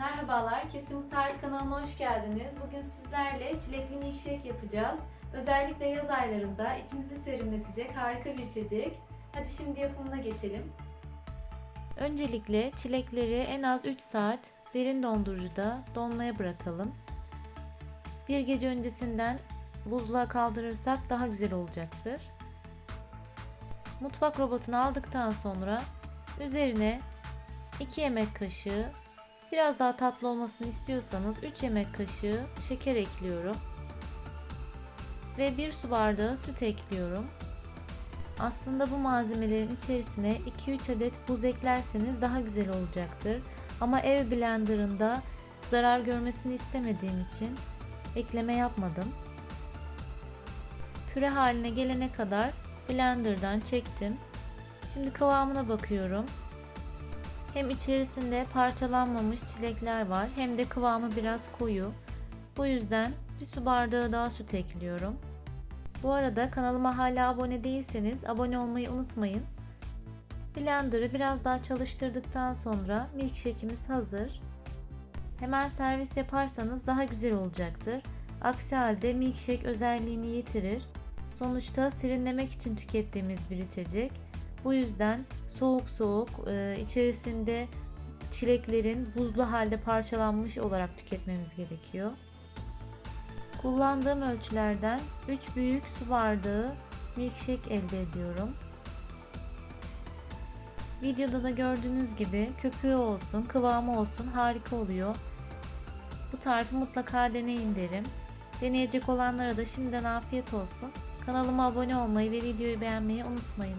Merhabalar, Kesim Tarif kanalına hoş geldiniz. Bugün sizlerle çilekli milkshake yapacağız. Özellikle yaz aylarında içinizi serinletecek harika bir içecek. Hadi şimdi yapımına geçelim. Öncelikle çilekleri en az 3 saat derin dondurucuda donmaya bırakalım. Bir gece öncesinden buzluğa kaldırırsak daha güzel olacaktır. Mutfak robotunu aldıktan sonra üzerine 2 yemek kaşığı Biraz daha tatlı olmasını istiyorsanız 3 yemek kaşığı şeker ekliyorum. Ve 1 su bardağı süt ekliyorum. Aslında bu malzemelerin içerisine 2-3 adet buz eklerseniz daha güzel olacaktır. Ama ev blenderında zarar görmesini istemediğim için ekleme yapmadım. Püre haline gelene kadar blenderdan çektim. Şimdi kıvamına bakıyorum. Hem içerisinde parçalanmamış çilekler var hem de kıvamı biraz koyu. Bu yüzden bir su bardağı daha süt ekliyorum. Bu arada kanalıma hala abone değilseniz abone olmayı unutmayın. Blender'ı biraz daha çalıştırdıktan sonra milkshake'imiz hazır. Hemen servis yaparsanız daha güzel olacaktır. Aksi halde milkshake özelliğini yitirir. Sonuçta serinlemek için tükettiğimiz bir içecek. Bu yüzden soğuk soğuk e, içerisinde çileklerin buzlu halde parçalanmış olarak tüketmemiz gerekiyor. Kullandığım ölçülerden 3 büyük su bardağı milkshake elde ediyorum. Videoda da gördüğünüz gibi köpüğü olsun, kıvamı olsun harika oluyor. Bu tarifi mutlaka deneyin derim. Deneyecek olanlara da şimdiden afiyet olsun. Kanalıma abone olmayı ve videoyu beğenmeyi unutmayın.